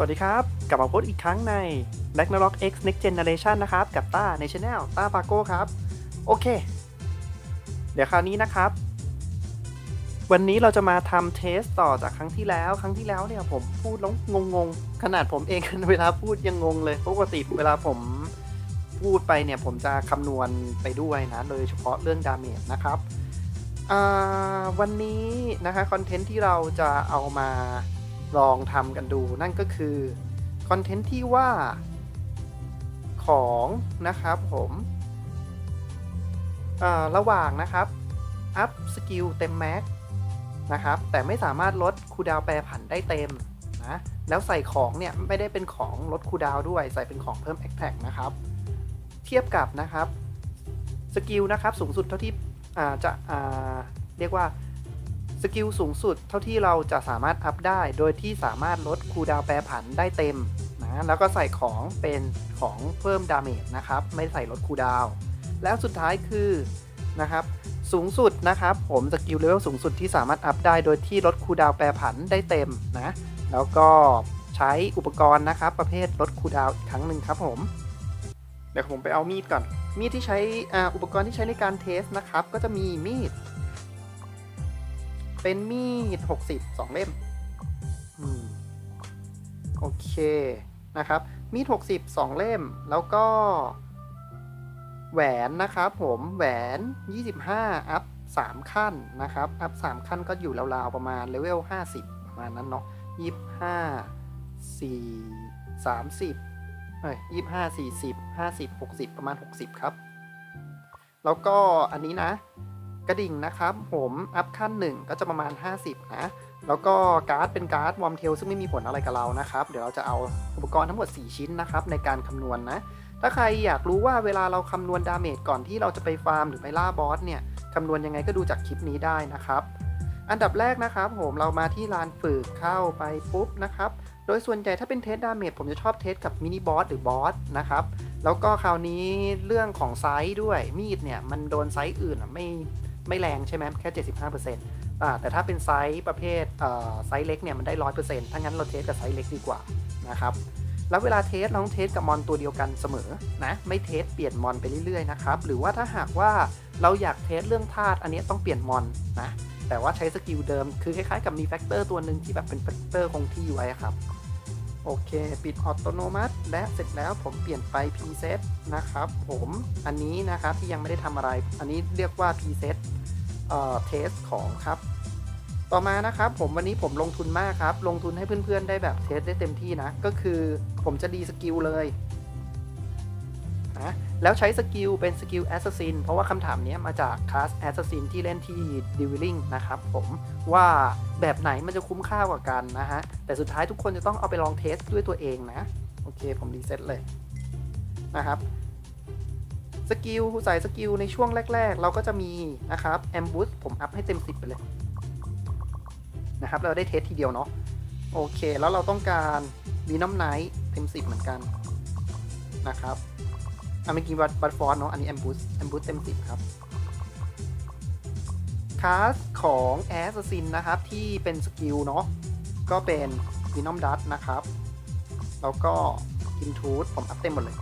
วัสดีครับ กลับมาพบอีกครั้งใน Ragnarok X Next Generation นะครับ กับต้าในช anel ต้าปาโก้ครับ โอเค เดี๋ยวคราวนี้นะครับ วันนี้เราจะมาทำเทสต่อจากครั้งที่แล้ว ครั้งที่แล้วเนี่ยผมพูดแล้วงงๆ ขนาดผมเองเวลาพูดยังงงเลย ปกติเวลาผมพูดไปเนี่ย ผมจะคำนวณไปด้วยนะโดยเฉพาะเรื่องดาเมจนะครับวันนี้นะคะคอนเทนต์ที่เราจะเอามา ลองทำกันดูนั่นก็คือคอนเทนต์ที่ว่าของนะครับผมระหว่างนะครับอัพสกิลเต็มแม็กนะครับแต่ไม่สามารถลดคูดาวแปรผันได้เต็มนะแล้วใส่ของเนี่ยไม่ได้เป็นของลดคูดาวด้วยใส่เป็นของเพิ่มแอคแท็กนะครับเทียบกับนะครับสกิลนะครับสูงสุดเท่าที่จะเรียกว่า สกิลสูงสุดเท่าที่เราจะสามารถอัพได้ โดยที่สามารถลดคูดาวแปรผันได้เต็มนะแล้วก็ใส่ของเป็นของเพิ่มดาเมจนะครับ ไม่ใส่ลดคูดาว แล้วสุดท้ายคือนะครับสูงสุดนะครับ ผมสกิลเลเวลสูงสุดที่สามารถอัพได้ โดยที่ลดคูดาวแปรผันได้เต็มนะ แล้วก็ใช้อุปกรณ์นะครับ ประเภทลดคูดาวอีกครั้งหนึ่งครับผมเดี๋ยวผมไปเอามีดก่อน มีดที่ใช้อุปกรณ์ที่ใช้ในการเทสนะครับ ก็จะมีมีด เป็นมีด 60 2 เล่มอืมโอเคนะครับ มีด 60 2 เล่ม แล้วก็ แหวนนะครับผมแหวน 25 อัพ 3 ขั้นนะครับ อัพ 3 ขั้นก็อยู่ราวๆประมาณเลเวล 50 ประมาณนั้นเนาะ25 4 30เอ้ย25 40 50 60 ประมาณ 60 ครับ แล้วก็อันนี้นะ กระดิ่งนะครับผมอัพขั้นหนึ่งก็จะประมาณ 50 นะ แล้วก็การ์ดเป็นการ์ดวอร์มเทลซึ่งไม่มีผลอะไรกับเรานะครับ เดี๋ยวเราจะเอาอุปกรณ์ทั้งหมด 4 ชิ้นนะครับในการคำนวณนะ ถ้าใครอยากรู้ว่าเวลาเราคำนวณดาเมจก่อนที่เราจะไปฟาร์มหรือไปล่าบอสเนี่ยคำนวณยังไงก็ดูจากคลิปนี้ได้นะครับอันดับแรกนะครับผมเรามาที่ลานฝึกเข้าไปปุ๊บนะครับ โดยส่วนใหญ่ถ้าเป็นเทสดาเมจผมจะชอบเทสกับมินิบอสหรือบอสนะครับ แล้วก็คราวนี้เรื่องของไซส์ด้วยมีดเนี่ย มันโดนไซส์อื่นไม่ ไม่แรงใช่ไหมแค่ 75%อ่าแต่ถ้าเป็นไซส์ประเภทเอ่อไซส์เล็กเนี่ยมันได้ 100%ถ้างั้นเราเทสกับไซส์เล็กดีกว่านะครับแล้วเวลาเทสเราต้องเทสกับมอนตัวเดียวกันเสมอนะไม่เทสเปลี่ยนมอนไปเรื่อยๆนะครับหรือว่าถ้าหากว่าเราอยากเทสเรื่องธาตุอันนี้ต้องเปลี่ยนมอนนะแต่ว่าใช้สกิลเดิมคือคล้ายๆกับมีแฟกเตอร์ตัวหนึ่งที่แบบเป็นแฟกเตอร์คงที่ไว้ครับโอเค ปิดอัตโนมัติ และเสร็จแล้วผมเปลี่ยนไป preset นะครับ ผมอันนี้นะครับที่ยังไม่ได้ทำอะไร อันนี้เรียกว่า preset เอ่อเทสของครับ ต่อมานะครับผมวันนี้ผมลงทุนมากครับ ลงทุนให้เพื่อนๆได้แบบเทสได้เต็มที่นะ ก็คือผมจะดีสกิลเลยนะแล้วใช้สกิลเป็นสกิลแอสซัสซินเพราะว่าคำถามนี้มาจากคลาสแอสซัสซินที่เล่นที่ดิวิลิงนะครับผมว่าแบบไหนมันจะคุ้มค่ากว่ากันนะฮะ แต่สุดท้ายทุกคนจะต้องเอาไปลองเทสด้วยตัวเองนะ โอเคผมรีเซ็ตเลยนะครับ สกิลใส่สกิลในช่วงแรก ๆ เราก็จะมีนะครับแอมบูสผมอัพให้เต็ม 10 ไปเลยนะครับเราได้เทสทีเดียวเนาะโอเค แล้วเราต้องการวีนอมไนท์เต็ม 10 เหมือนกันนะครับอะเมื่อกี้บัตบัตฟอร์เนาะอันนี้แอมบูสแอมบูสเต็ม 10 ครับคลาสของแอสซินนะครับ ที่เป็นสกิลเนาะก็เป็นวีนอมดัตนะครับ แล้วก็กินทูธผมอัพเต็มหมดเลย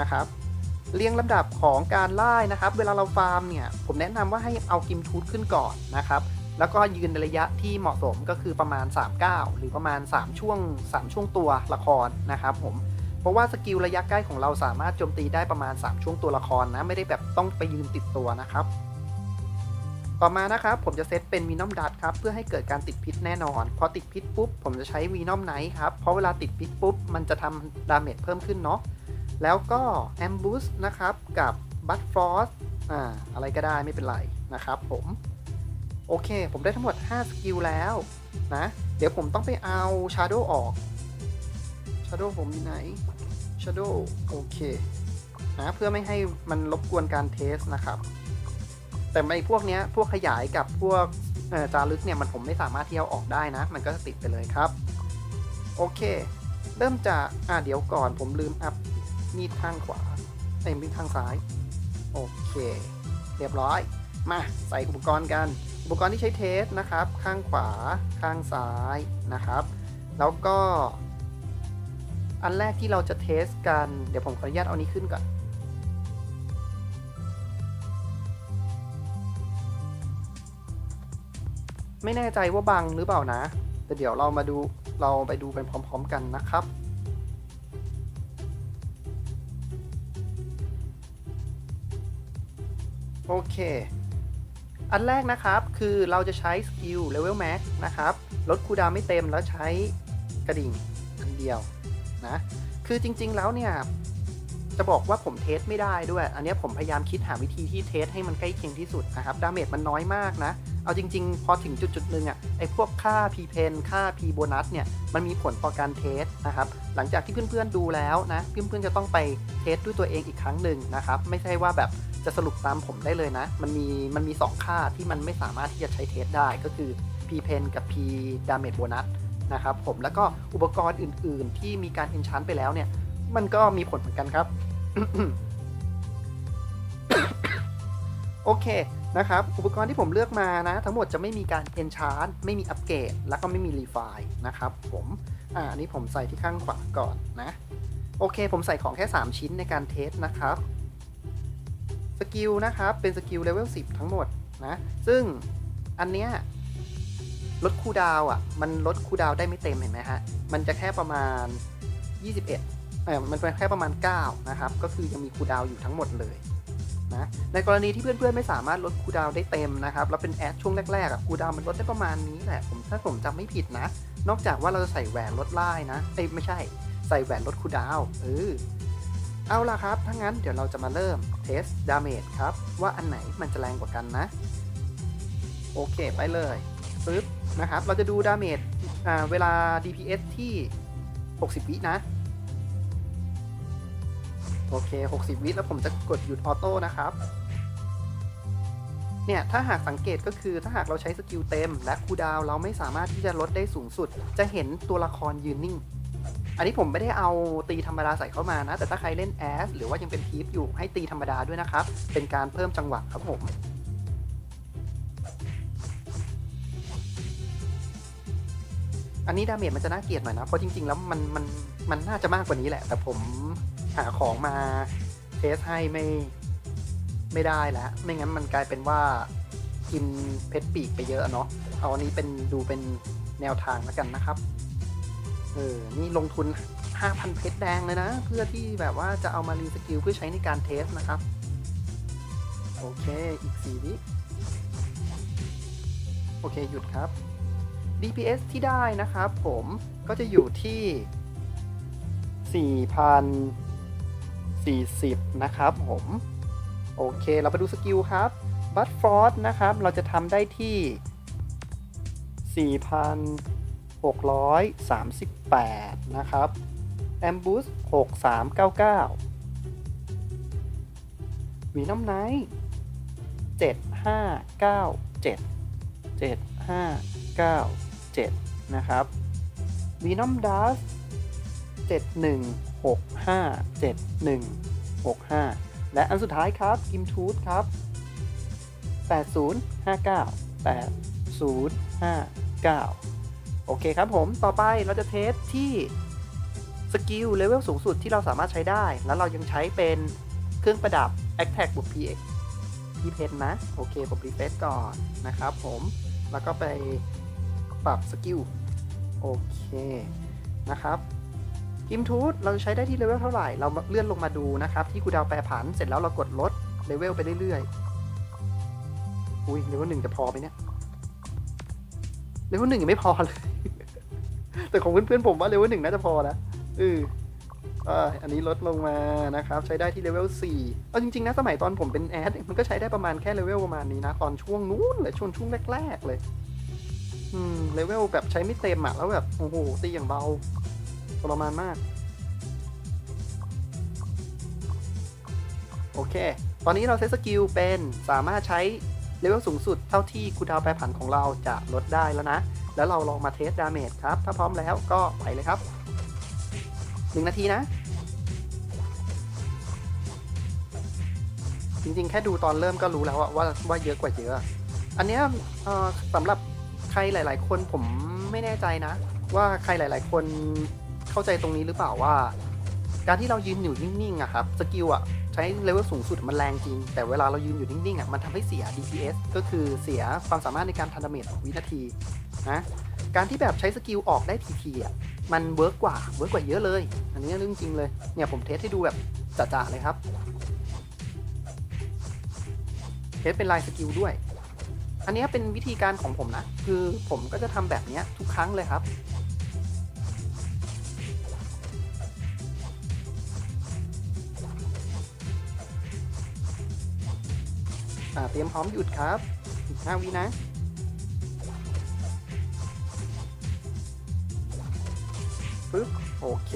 นะครับ เรียงลำดับของการไล่นะครับ เวลาเราฟาร์มเนี่ย ผมแนะนำว่าให้เอากิมทูธขึ้นก่อนนะครับ แล้วก็ยืนในระยะที่เหมาะสมก็คือประมาณ 3 9 หรือประมาณ 3 ช่วง 3 ช่วงตัวละครนะครับผมเพราะว่าสกิลระยะใกล้ของเราสามารถโจมตีได้ประมาณ 3 ช่วงตัวละครนะ ไม่ได้แบบต้องไปยืนติดตัวนะครับ ต่อมานะครับ ผมจะเซตเป็นวีนอมดัตครับ เพื่อให้เกิดการติดพิษแน่นอน พอติดพิษปุ๊บ ผมจะใช้วีนอมไนท์ครับ เพราะเวลาติดพิษปุ๊บ มันจะทำดาเมจเพิ่มขึ้นเนาะ แล้วก็แอมบูสนะครับกับบัตฟอสอ่าอะไรก็ได้ไม่เป็นไรนะครับผมโอเค ผมได้ทั้งหมด 5 สกิลแล้วนะ เดี๋ยวผมต้องไปเอา Shadow ออก Shadow ผมอยู่ไหน Shadow โอเคนะเพื่อไม่ให้มันรบกวนการเทสนะครับ แต่ในพวกเนี้ยพวกขยายกับพวกจารึกเนี่ยมันผมไม่สามารถที่เอาออกได้นะ มันก็จะติดไปเลยครับ โอเค เริ่มจากอ่าเดี๋ยวก่อนผมลืมอัพ มีดข้างขวาไอ้มีดข้างซ้าย โอเค เรียบร้อย มาใส่อุปกรณ์กัน อุปกรณ์ที่ใช้เทสนะครับ ข้างขวาข้างซ้ายนะครับ แล้วก็ อันแรกที่เราจะเทสกัน เดี๋ยวผมขออนุญาตเอานี้ขึ้นก่อนไม่แน่ใจว่าบังหรือเปล่านะ แต่เดี๋ยวเรามาดูเราไปดูกันพร้อม ๆ กันนะครับ โอเค อันแรกนะครับคือเราจะใช้สกิลเลเวลแม็กนะครับลดคูดาวไม่เต็มแล้วใช้กระดิ่งอันเดียวนะคือจริงๆแล้วเนี่ยจะบอกว่าผมเทสไม่ได้ด้วย อันนี้ผมพยายามคิดหาวิธีที่เทสให้มันใกล้เคียงที่สุดนะครับ ดาเมจมันน้อยมากนะ เอาจริง ๆ พอถึงจุดจุดหนึ่งอะไอ้พวกค่า P เพนค่า P โบนัสเนี่ย มันมีผลต่อการเทสนะครับ หลังจากที่เพื่อนๆดูแล้วนะ เพื่อนๆจะต้องไปเทสด้วยตัวเองอีกครั้งหนึ่งนะครับ ไม่ใช่ว่าแบบ จะสรุปตามผมได้เลยนะ มันมีมันมี 2 ค่าที่มันไม่สามารถที่จะใช้เทสได้ก็คือ P เพนกับ P damage bonus นะครับผมแล้วก็อุปกรณ์อื่น ๆ ที่มีการ enchant ไปแล้วเนี่ย มันก็มีผลเหมือนกันครับ โอเคนะครับ อุปกรณ์ที่ผมเลือกมานะ ทั้งหมดจะไม่มีการ enchant ไม่มีอัปเกรดแล้วก็ไม่มี refine นะครับผมอ่าอันนี้ผมใส่ที่ข้างขวาก่อนนะ โอเค ผมใส่ของแค่ 3 ชิ้นในการเทสนะครับ สกิลนะครับ เป็นสกิลเลเวล10 ทั้งหมดนะ ซึ่งอันเนี้ยลดคูดาวอะ มันลดคูดาวได้ไม่เต็มเห็นไหมฮะ มันจะแค่ประมาณ 21เออมันเป็นแค่ประมาณ 9 นะครับ ก็คือยังมีคูดาวอยู่ทั้งหมดเลยนะ ในกรณีที่เพื่อนๆไม่สามารถลดคูดาวได้เต็มนะครับ แล้วเป็นแอดช่วงแรกๆอะคูดาวมันลดได้ประมาณนี้แหละ ผมถ้าผมจำไม่ผิดนะ นอกจากว่าเราจะใส่แหวนลดไล่นะ เอ้ไม่ใช่ ใส่แหวนลดคูดาว เออ เอาล่ะครับ ถ้างั้นเดี๋ยวเราจะมาเริ่มเทสดาเมจครับ ว่าอันไหนมันจะแรงกว่ากันนะ โอเคไปเลยปึ๊บนะครับ เราจะดูดาเมจเวลา DPS ที่ 60 วินะ โอเค 60 วิแล้วผมจะกดหยุดออโต้นะครับ เนี่ย ถ้าหากสังเกตก็คือถ้าหากเราใช้สกิลเต็ม และคูดาวเราไม่สามารถที่จะลดได้สูงสุด จะเห็นตัวละครยืนนิ่ง อันนี้ผมไม่ได้เอาตีธรรมดาใส่เข้ามานะ แต่ถ้าใครเล่นแอสหรือว่ายังเป็นทีฟอยู่ให้ตีธรรมดาด้วยนะครับ เป็นการเพิ่มจังหวะครับผมอันนี้ดาเมจมันจะน่าเกลียดหน่อยนะ เพราะจริง ๆ แล้วมันมันมันน่าจะมากกว่านี้แหละ แต่ผมหาของมาเทสให้ไม่ไม่ได้แล้ว ไม่งั้นมันกลายเป็นว่ากินเพชรปีกไปเยอะเนาะ เอาอันนี้เป็นดูเป็นแนวทางแล้วกันนะครับ เออ นี่ลงทุน 5,000 เพชรแดงเลยนะ เพื่อที่แบบว่าจะเอามารีสกิลเพื่อใช้ในการเทสนะครับ โอเค อีก4วิโอเค หยุดครับ DPS ที่ได้นะครับผมก็จะอยู่ที่ 4,040 นะครับผม โอเค เราไปดูสกิลครับบัตฟอร์ดนะครับ เราจะทำได้ที่ 638 นะครับแอมบูส6399วีน้ำไนท์7597 7597 นะครับวีนอมดัส7165 7165 และอันสุดท้ายครับ กิมทูธครับ 8059 8059 โอเคครับผมต่อไปเราจะเทสที่สกิลเลเวลสูงสุดที่เราสามารถใช้ได้ แล้วเรายังใช้เป็นเครื่องประดับ a t t a c k บวก PX พีเพนนะ โอเคผมรีเฟซก่อนนะครับผมแล้วก็ไปปรับสกิลโอเคนะครับกิมทูธเราจะใช้ได้ที่เลเวลเท่าไหร่ เราเลื่อนลงมาดูนะครับ ที่กูดาวแปรผันเสร็จแล้วเรากดลดเลเวลไปเรื่อยๆ อุ้ยเลเวลหนึ่งจะพอไหมเนี่ย เลเวลหนึ่งยังไม่พอเลย แต่ของเพื่อนๆผมว่าเลเวลหนึ่งน่าจะพอนะเอออ่าอันนี้ลดลงมานะครับ ใช้ได้ที่เลเวล4เอาจริงๆนะสมัยตอนผมเป็นแอดมันก็ใช้ได้ประมาณแค่เลเวลประมาณนี้นะ ตอนช่วงนู้นเลยช่วงช่วงแรกๆเลย อืมเลเวลแบบใช้ไม่เต็มอะแล้วแบบโอ้โหตีอย่างเบาทรมานมาก โอเค ตอนนี้เราใช้สกิลเป็นสามารถใช้ เลเวลสูงสุดเท่าที่คูดาวแปรผันของเราจะลดได้แล้วนะ แล้วเราลองมาเทสดาเมจครับ ถ้าพร้อมแล้วก็ไปเลยครับ 1 นาทีนะ จริงๆ แค่ดูตอนเริ่มก็รู้แล้วว่าว่าเยอะกว่าเยอะ อันเนี้ยสำหรับใครหลาย ๆ คนผมไม่แน่ใจนะ ว่าใครหลาย ๆ คนเข้าใจตรงนี้หรือเปล่าว่า การที่เรายืนอยู่นิ่งๆอะครับสกิลอะ ใช้เลเวลสูงสุดมันแรงจริง แต่เวลาเรายืนอยู่นิ่งๆอะมันทำให้เสีย DPS ก็คือเสียความสามารถในการทันดาเมจวินาทีนะการที่แบบใช้สกิลออกได้ทีๆอะมันเวิร์กกว่าเวิร์กกว่าเยอะเลย อันนี้เรื่องจริงเลยเนี่ยผมเทสให้ดูแบบจ่าๆเลยครับเทสเป็นลายสกิลด้วย อันนี้เป็นวิธีการของผมนะ คือผมก็จะทำแบบเนี้ยทุกครั้งเลยครับ อ่าเตรียมพร้อมหยุดครับ อีก5วินะ ปึ๊บ โอเค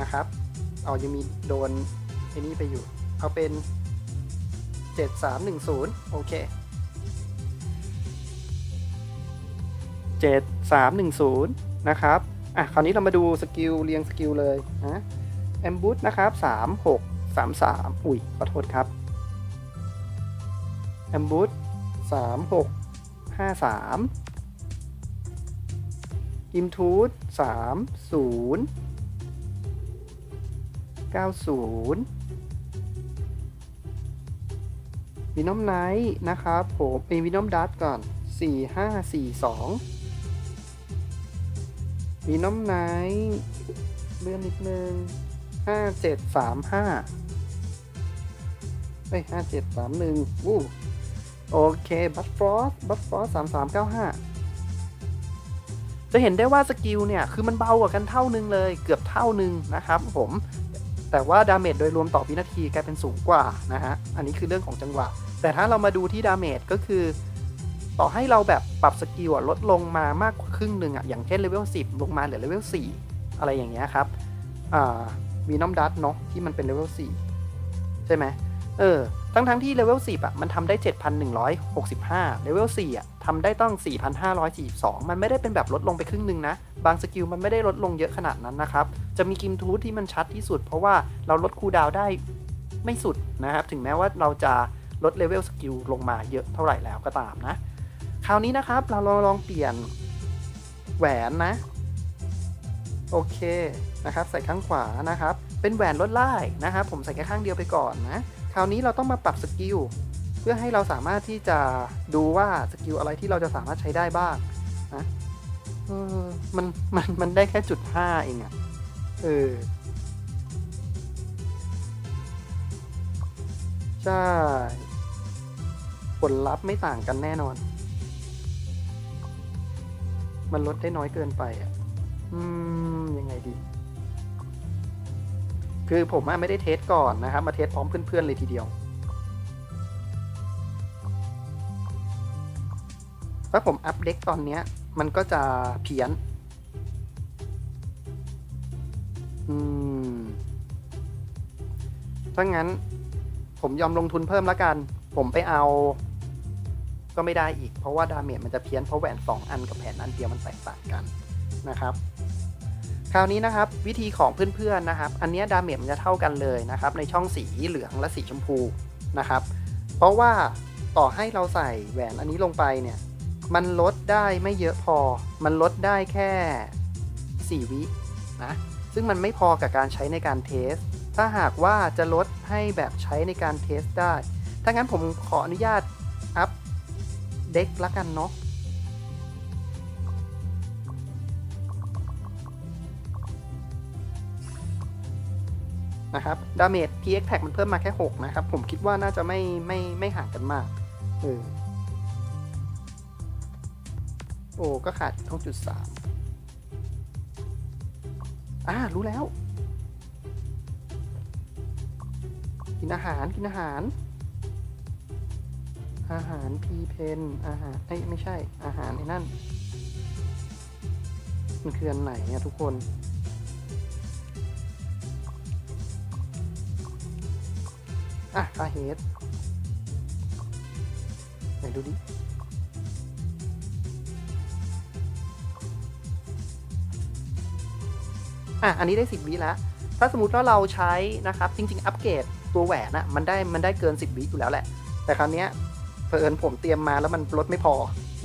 นะครับ เอายังมีโดนไอ้นี่ไปอยู่ เอาเป็น 7310 โอเค7310 นะครับ อะ คราวนี้เรามาดูสกิลเรียงสกิลเลยนะแอมบูสนะครับ 36 33 อุ้ย ขอโทษครับ แอมบูส36 53อิมทูด30 90วินอมไนท์นะครับผมเอวินอมดัตก่อน 4542วินอมไนท์เลื่อนนิดนึง 5735เฮ้ย 5731วู้ โอเค บัตฟรอส บัตฟรอส3395จะเห็นได้ว่าสกิลเนี่ย คือมันเบากว่ากันเท่านึงเลย เกือบเท่านึงนะครับผม แต่ว่าดาเมจโดยรวมต่อวินาทีกลายเป็นสูงกว่านะฮะ อันนี้คือเรื่องของจังหวะ แต่ถ้าเรามาดูที่ดาเมจก็คือ ต่อให้เราแบบปรับสกิลลดลงมามากกว่าครึ่งหนึ่งอะอย่างเช่นเลเวล10 ลงมาเหลือเลเวล4อะไรอย่างเงี้ยครับ อ่า มีน้อมดัตเนาะที่มันเป็นเลเวล4ใช่ไหม เออ ทั้งทั้งที่เลเวล10 อะ มันทำได้ 7,165 เลเวล4อะทำได้ต้อง 4,542 มันไม่ได้เป็นแบบลดลงไปครึ่งหนึ่งนะ บางสกิลมันไม่ได้ลดลงเยอะขนาดนั้นนะครับ จะมีกิมทูธที่มันชัดที่สุด เพราะว่าเราลดคูดาวได้ไม่สุดนะครับ ถึงแม้ว่าเราจะลดเลเวลสกิลลงมาเยอะเท่าไหร่แล้วก็ตามนะ คราวนี้นะครับ เราลองลองเปลี่ยนแหวนนะ โอเคนะครับ ใส่ข้างขวานะครับ เป็นแหวนลดไล่นะครับ ผมใส่แค่ข้างเดียวไปก่อนนะ คราวนี้เราต้องมาปรับสกิลเพื่อให้เราสามารถที่จะดูว่าสกิลอะไรที่เราจะสามารถใช้ได้บ้างนะเออมันมันมันได้แค่จุดห้าเองอะเออใช่ผลลัพธ์ไม่ต่างกันแน่นอน มันลดได้น้อยเกินไปอะ อืม ยังไงดี คือผมไม่ได้เทสก่อนนะครับ มาเทสพร้อมเพื่อนๆเลยทีเดียว ถ้าผมอัปเด็กตอนนี้มันก็จะเพี้ยน อืมถ้างั้นผมยอมลงทุนเพิ่มล้วกัน ผมไปเอา ก็ไม่ได้อีก เพราะว่าดาเมจมันจะเพี้ยนเพราะแหวน 2 อันกับแผ่นอันเดียวมันแตกต่างกันนะครับ คราวนี้นะครับวิธีของเพื่อนๆนะครับ อันเนี้ยดาเมจมันจะเท่ากันเลยนะครับในช่องสีเหลืองและสีชมพูนะครับ เพราะว่าต่อให้เราใส่แหวนอันนี้ลงไปเนี่ยมันลดได้ไม่เยอะพอ มันลดได้แค่ 4 วินะซึ่งมันไม่พอกับการใช้ในการเทส ถ้าหากว่าจะลดให้แบบใช้ในการเทสได้ ถ้างั้นผมขออนุญาตอัพเด็กละกันเนาะ นะครับดาเมจ PX Tag มันเพิ่มมาแค่ 6 นะครับ ผมคิดว่าน่าจะไม่ไม่ไม่ห่างกันมากเออโอ้ก็ขาดช่องจุดสามอ่ารู้แล้ว กินอาหารกินอาหาร อาหารพีเพนอาหารเอ้ไม่ใช่อาหารไอ้นั่น มันคืออันไหนเนี่ยทุกคน อะคาเฮดไหนดูดิอะอันนี้ได้ 10 วิแล้ว ถ้าสมมติว่าเราใช้นะครับ จริง ๆ อัปเกรดตัวแหวนอะมันได้มันได้เกิน 10 วิอยู่แล้วแหละ แต่คราวเนี้ยเผอิญผมเตรียมมาแล้วมันลดไม่พอ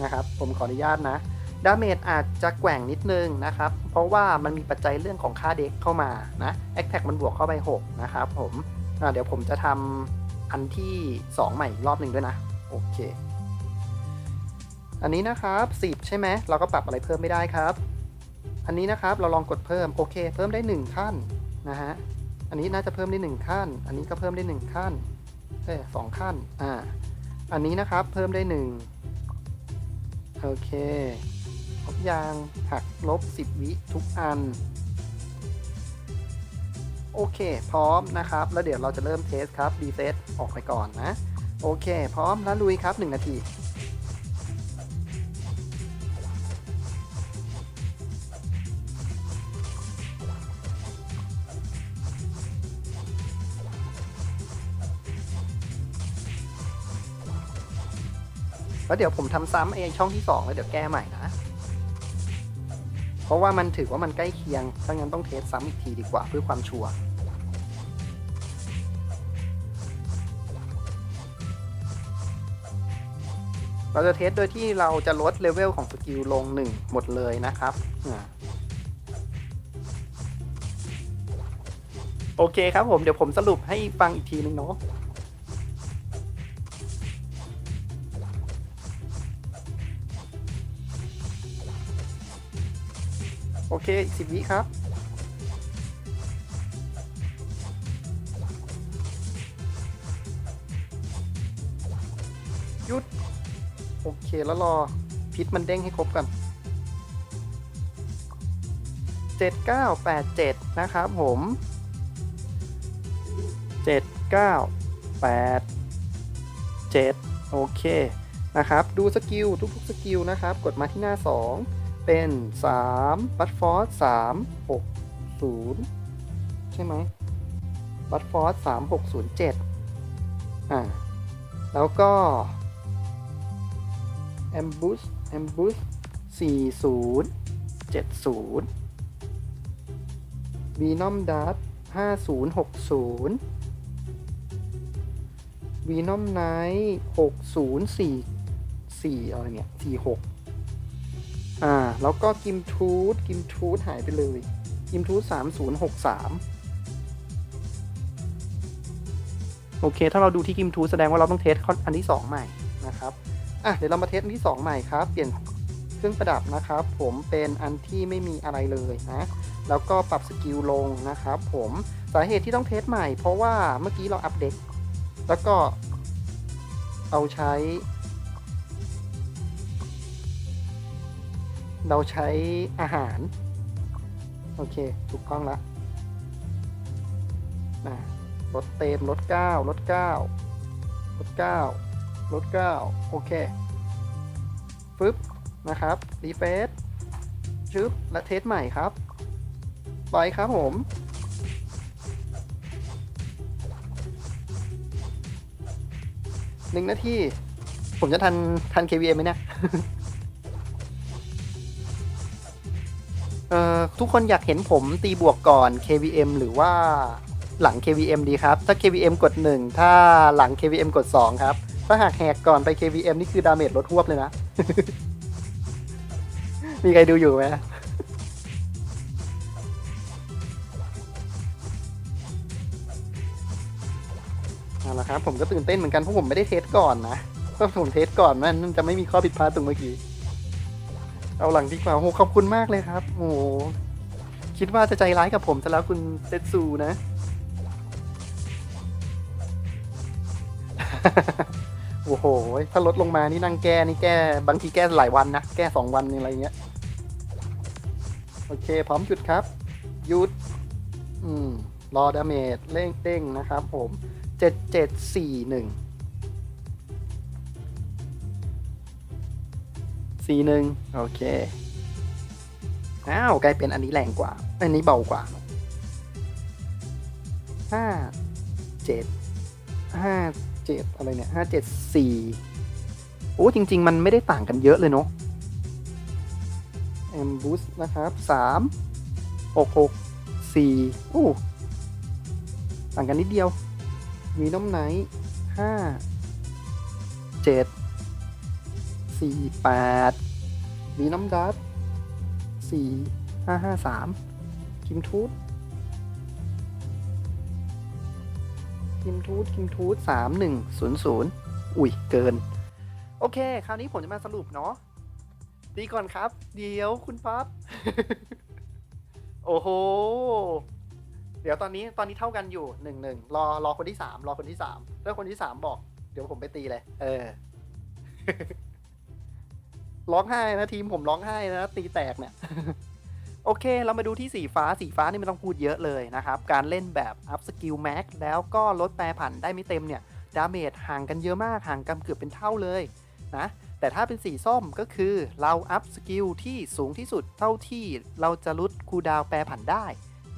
นะครับ ผมขออนุญาตนะ ดาเมจอาจจะแกว่งนิดนึงนะครับ เพราะว่ามันมีปัจจัยเรื่องของค่าเด็กเข้ามานะแอคแท็กมันบวกเข้าไป 6 นะครับผม อ่าเดี๋ยวผมจะทำอันที่ 2 ใหม่อีกรอบหนึ่งด้วยนะ โอเค อันนี้นะครับ 10 ใช่ไหม เราก็ปรับอะไรเพิ่มไม่ได้ครับ อันนี้นะครับเราลองกดเพิ่ม โอเค เพิ่มได้ 1 ขั้นนะฮะ อันนี้น่าจะเพิ่มได้ 1 ขั้น อันนี้ก็เพิ่มได้ 1 ขั้นเอ้สองขั้น อ่า อันนี้นะครับเพิ่มได้ 1 โอเคครบยางหักลบ 10 วิทุกอัน โอเค พร้อมนะครับ แล้วเดี๋ยวเราจะเริ่มเทสครับรีเซตออกไปก่อนนะ โอเค พร้อมแล้วลุยครับ 1 นาทีแล้วเดี๋ยวผมทำซ้ำไอ้ช่องที่ 2 แล้วเดี๋ยวแก้ใหม่นะ เพราะว่ามันถือว่ามันใกล้เคียงถ้างั้นต้องเทสซ้ำอีกทีดีกว่าเพื่อความชัวร์ เราจะเทสโดยที่เราจะลดเลเวลของสกิลลง 1 หมดเลยนะครับโอเคครับผม เดี๋ยวผมสรุปให้ฟังอีกทีนึงเนาะโอเคสิบวิครับหยุด โอเคแล้วรอพิษมันเด้งให้ครบกันเจ็ดเก้าแปดเจ็ดนะครับผมเจ็ดเก้าแปดเจ็ดโอเค นะครับ ดูสกิล ทุกๆ สกิล นะครับ กดมาที่หน้า 2 เป็น 3 บัตฟอร์ส3 6 0 ใช่ไหมบัตฟอร์ส3 6 0 7 อ่า แล้วก็ Ambus Ambus 40 70 venom dart 5060 venom knight 6044อะไรเนี่ย46 อ่า แล้วก็กิมทูธกิมทูธหายไปเลย กิมทูธสามศูนย์หกสามโอเค ถ้าเราดูที่กิมทูแสดงว่าเราต้องเทสอันที่สองใหม่นะครับ อะเดี๋ยวเรามาเทสอันที่สองใหม่ครับ เปลี่ยนเครื่องประดับนะครับ ผมเป็นอันที่ไม่มีอะไรเลยนะแล้วก็ปรับสกิลลงนะครับผมสาเหตุที่ต้องเทสใหม่ เพราะว่าเมื่อกี้เราอัปเดตแล้วก็เอาใช้ เราใช้อาหาร โอเค ถูกต้องละนะลดเต็มลดเก้าลดเก้าลดเก้า ลดเก้าโอเคปึ๊บนะครับรีเฟซชึบและเทสใหม่ครับ ไปครับผม หนึ่งนาที ผมจะทันทัน KVM ไหมเนี่ยเอ่อทุกคนอยากเห็นผมตีบวกก่อน KVM หรือว่าหลัง KVM ดีครับ ถ้า KVM กด 1 ถ้าหลัง KVM กด 2 ครับ ถ้าหากแหกก่อนไป KVM นี่คือดาเมจลดหวบเลยนะ มีใครดูอยู่ไหมเอาละครับผมก็ตื่นเต้นเหมือนกันเพราะผมไม่ได้เทสก่อนนะถ้าผมเทสก่อนมันจะไม่มีข้อผิดพลาดตรงเมื่อกี้ เอาหลังดีกว่าโอ้โหขอบคุณมากเลยครับ โอ้โหคิดว่าจะใจร้ายกับผมซะแล้วคุณเซตซูนะ โอ้โห ถ้าลดลงมานี่นั่งแก้นี่แก้ บางทีแก้หลายวันนะ แก้สองวันอะไรเงี้ย โอเค พร้อมหยุดครับ หยุด อืม รอดาเมจเร่งเด้งนะครับผมเจ็ดเจ็ดสี่หนึ่งสี่หนึ่งโอเค อ้าว กลายเป็นอันนี้แรงกว่า อันนี้เบากว่าห้าเจ็ดห้า เจ็ดอะไรเนี่ยห้าเจ็ดสี่โอ้จริง ๆ มันไม่ได้ต่างกันเยอะเลยเนาะแอมบูสนะครับสามหกหกสี่โอ้ต่างกันนิดเดียววีน้ำไนท์ห้าเจ็ดสี่แปดวีน้ำดัตสี่ห้าห้าสามคิมทูต คิมทูตคิมทูตสามหนึ่งศูนย์ศูนย์อุ้ยเกิน โอเค คราวนี้ผมจะมาสรุปเนาะดีก่อนครับ เดี๋ยวคุณป๊อปโอ้โห เดี๋ยวตอนนี้ตอนนี้เท่ากันอยู่หนึ่งหนึ่งรอรอคนที่สามรอคนที่สามถ้าคนที่สามบอก เดี๋ยวผมไปตีเลย เออ ร้องไห้นะทีมผมร้องไห้นะตีแตกเนี่ย โอเค เรามาดูที่สีฟ้า สีฟ้านี่ไม่ต้องพูดเยอะเลยนะครับ การเล่นแบบ up skill max แล้วก็ลดแปรผันได้ไม่เต็มเนี่ย ดาเมจห่างกันเยอะมาก ห่างกันเกือบเป็นเท่าเลยนะ แต่ถ้าเป็นสีส้มก็คือเราอัพสกิลที่สูงที่สุดเท่าที่เราจะลดคูดาวแปรผันได้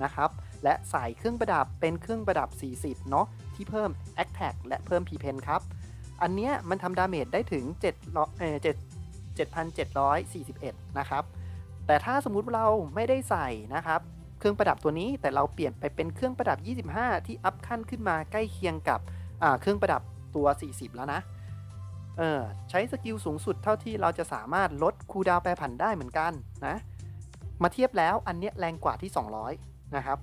นะครับ และใส่เครื่องประดับเป็นเครื่องประดับ 40 เนาะที่เพิ่ม a t t a c และเพิ่ม p p e n ครับ อันเนี้ยมันทำดาเมจได้ถึง7 7 7,741 นะครับ แต่ถ้าสมมุติเราไม่ได้ใส่นะครับเครื่องประดับตัวนี้แต่เราเปลี่ยนไปเป็นเครื่องประดับ 25 ที่อัพขั้นขึ้นมาใกล้เคียงกับเครื่องประดับตัว 40 แล้วนะเออใช้สกิลสูงสุดเท่าที่เราจะสามารถลดคูดาวแปรผันได้เหมือนกันนะมาเทียบแล้วอันเนี้ยแรงกว่าที่ 200 นะครับ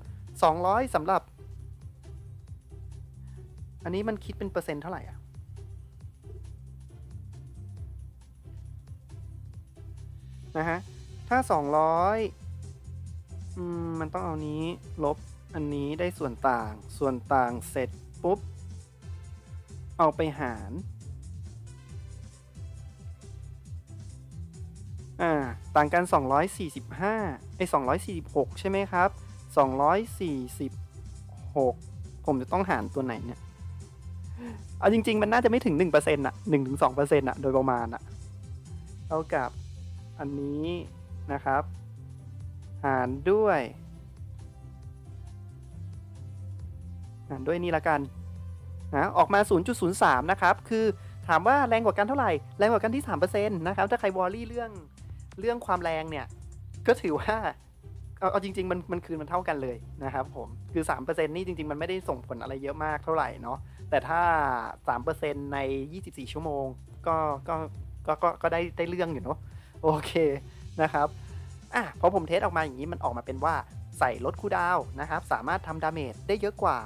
200สำหรับ อันนี้มันคิดเป็นเปอร์เซ็นต์เท่าไหร่อะนะฮะ ถ้า 200อืมมันต้องเอานี้ลบอันนี้ได้ส่วนต่าง ส่วนต่างเสร็จปุ๊บ เอาไปหาร อ่า ต่างกัน 245ไอ้246 ใช่ไหมครับ 246 ผมจะต้องหารตัวไหนเนี่ยเอาจริง ๆ มันน่าจะไม่ถึง1%อะ1-2%อะโดยประมาณอะเท่ากับอันนี้ นะครับ หารด้วย หารด้วยนี่ละกันนะออกมา 0.03 นะครับ คือถามว่าแรงกว่ากันเท่าไหร่ แรงกว่ากันที่ 3%นะครับ ถ้าใครวอรี่เรื่องเรื่องความแรงเนี่ย ก็ถือว่าเอาเอาจริงๆมันมันคืนมันเท่ากันเลยนะครับผมคือ 3%นี่จริง ๆ มันไม่ได้ส่งผลอะไรเยอะมากเท่าไหร่เนาะแต่ถ้า 3%ใน 24 ชั่วโมง ก็ก็ก็ก็ก็ได้ได้เรื่องอยู่เนาะโอเค นะครับอะพอผมเทสออกมาอย่างนี้มันออกมาเป็นว่าใส่ลดคูดาวนะครับ สามารถทำดาเมจได้เยอะกว่า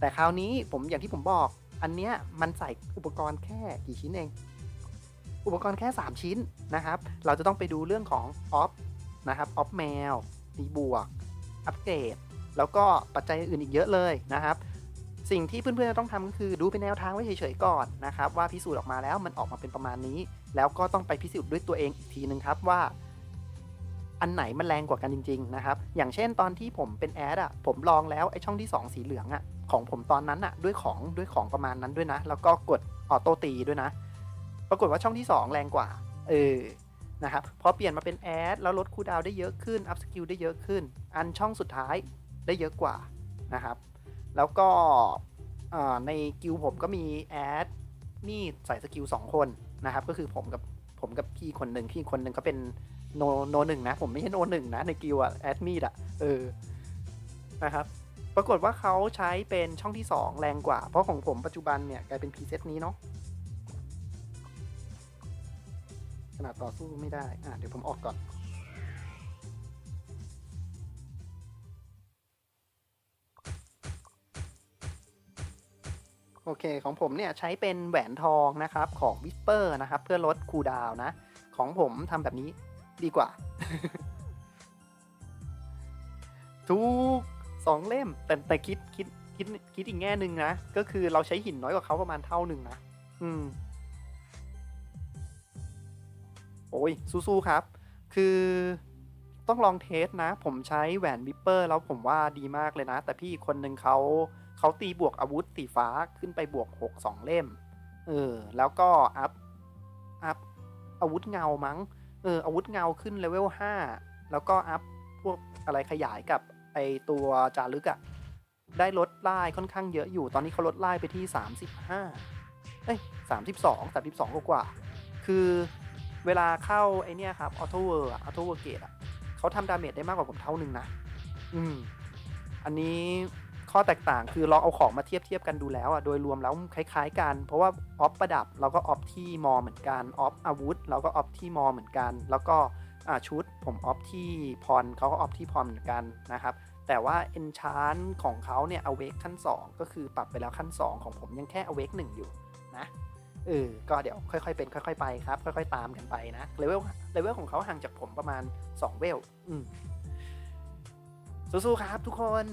แต่คราวนี้ผมอย่างที่ผมบอก อันเนี้ยมันใส่อุปกรณ์แค่กี่ชิ้นเอง อุปกรณ์แค่ 3 ชิ้นนะครับ เราจะต้องไปดูเรื่องของออฟนะครับออฟแมวตีบวก อัปเกรด แล้วก็ปัจจัยอื่นอีกเยอะเลยนะครับ สิ่งที่เพื่อนๆต้องทำก็คือดูเป็นแนวทางไว้เฉยๆก่อนนะครับ ว่าพิสูจน์ออกมาแล้วมันออกมาเป็นประมาณนี้ แล้วก็ต้องไปพิสูจน์ด้วยตัวเองอีกทีนึงครับว่า อันไหนมันแรงกว่ากันจริงๆนะครับ อย่างเช่นตอนที่ผมเป็นแอดอะผมลองแล้วไอ้ช่องที่ 2 สีเหลืองอะของผมตอนนั้นอะด้วยของด้วยของประมาณนั้นด้วยนะ แล้วก็กดออโต้ตีด้วยนะ ปรากฏว่าช่องที่ 2 แรงกว่า เออนะครับพอเปลี่ยนมาเป็นแอดแล้วลดคูดาวได้เยอะขึ้นอัพสกิลได้เยอะขึ้น อันช่องสุดท้ายได้เยอะกว่านะครับ แล้วก็ในกิลผมก็มีแอดนี่ใส่สกิล2คนนะครับ ก็คือผมกับผมกับพี่คนหนึ่งพี่คนหนึ่งเขาเป็น โนโนหนึ่งนะ ผมไม่ใช่โนหนึ่งนะในกิลอะแอดมีดอะเออนะครับ ปรากฏว่าเขาใช้เป็นช่องที่ 2 แรงกว่า เพราะของผมปัจจุบันเนี่ย กลายเป็นพรีเซตนี้เนาะขนาดต่อสู้ไม่ได้ อะ เดี๋ยวผมออกก่อน โอเค ของผมเนี่ย ใช้เป็นแหวนทองนะครับ ของ Whisper นะครับ เพื่อลดคูดาวน์นะของผมทำแบบนี้ ดีกว่า ทุกสองเล่ม แต่แต่คิดคิดคิดคิดอีกแง่หนึ่งนะ ก็คือเราใช้หินน้อยกว่าเขาประมาณเท่าหนึ่งนะ อืม โอ้ยสู้ๆครับ คือต้องลองเทสนะ ผมใช้แหวนวิปเปอร์ แล้วผมว่าดีมากเลยนะ แต่พี่คนหนึ่งเขาเขาตีบวกอาวุธสีฟ้าขึ้นไปบวกหกสองเล่ม เออ แล้วก็อัพ อัพอาวุธเงามั้ง เอออาวุธเงาขึ้นเลเวลห้าแล้วก็อัพพวกอะไรขยายกับไอตัวจารึกอะได้ลดไล่ค่อนข้างเยอะอยู่ตอนนี้เขาลดไล่ไปที่ 35เอ้ย32 32กว่าๆคือเวลาเข้าไอเนี้ยครับออโตเวอร์ออโตเวอร์เกตอะเขาทำดาเมจได้มากกว่าผมเท่านึงนะ อืม อันนี้ ข้อแตกต่างคือลองเอาของมาเทียบเทียบกันดูแล้วอะโดยรวมแล้วคล้ายๆกัน เพราะว่าออฟประดับเราก็ออฟที่มอเหมือนกันออฟอาวุธเราก็ออฟที่มอเหมือนกัน แล้วก็อชุดผมออฟที่พรเขาก็ออฟที่พรเหมือนกันนะครับแต่ว่า enchant ของเขาเนี่ย awake ขั้น 2 ก็คือปรับไปแล้วขั้น 2 ของผมยังแค่ awake 1 อยู่นะเออก็เดี๋ยวค่อยๆ เป็นค่อย ๆ ไปครับ ค่อย ๆ ตามกันไปนะเลเวลเลเวลของเขาห่างจากผมประมาณ 2 เวล อืม สู้ๆครับทุกคน